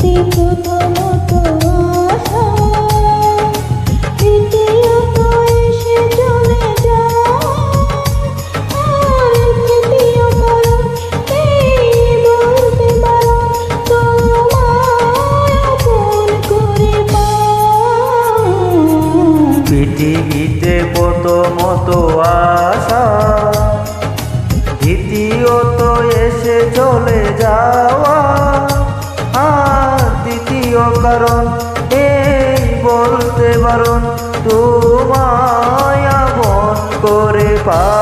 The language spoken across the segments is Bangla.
পৃথিবীতে প্রথমত যায়। পৃথিবীতে প্রথমত আশা দ্বিতীয়ত এসে চলে যাওয়া করে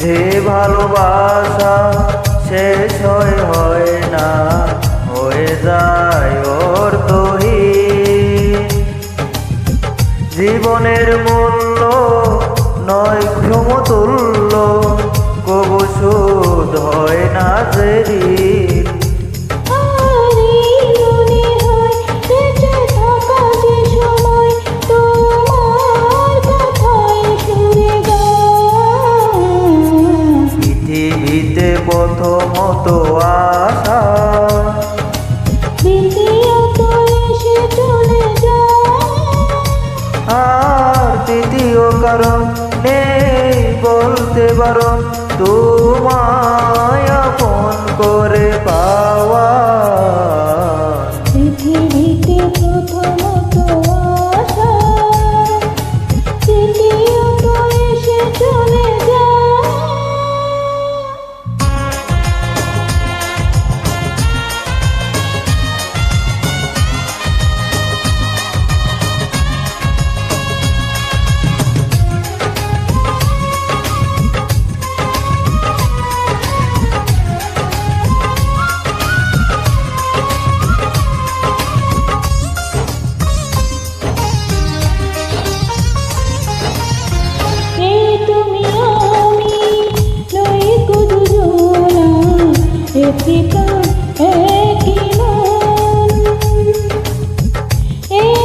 যে ভালোবাসা শেষ হয় হয় না, হয়ে যায় ওর তহি জীবনের মূল্য নয় ক্ষমতুল্য, কবু শুধ হয় না যে প্রথমত আশা। আর তৃতীয় কারণ নেই বলতে পারো তোমায় আপন করে একটি প্রাণ এই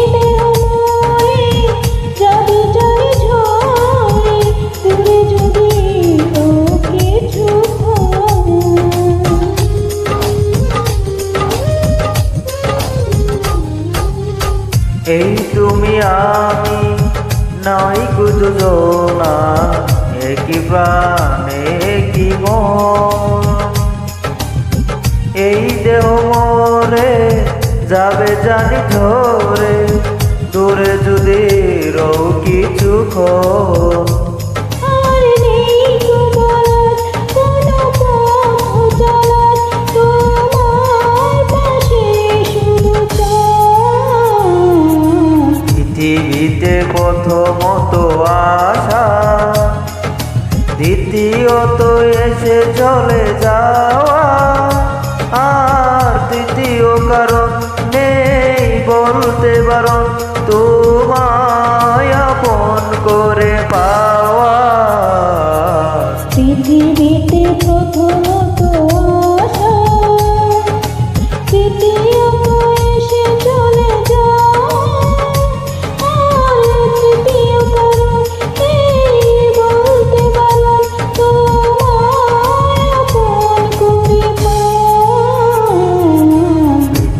দূরে যদি এই তুমি আমি নাই কুজনা একই প্রাণ একই মন। এই দেহ মরে যাবে জানি ধরে। দূরে যদি রৌ শুধু চাই পৃথিবীতে প্রথমত আশা দ্বিতীয়ত এসে চলে যাওয়া।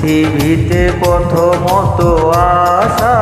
পৃথিবীতে প্রথমত আশা।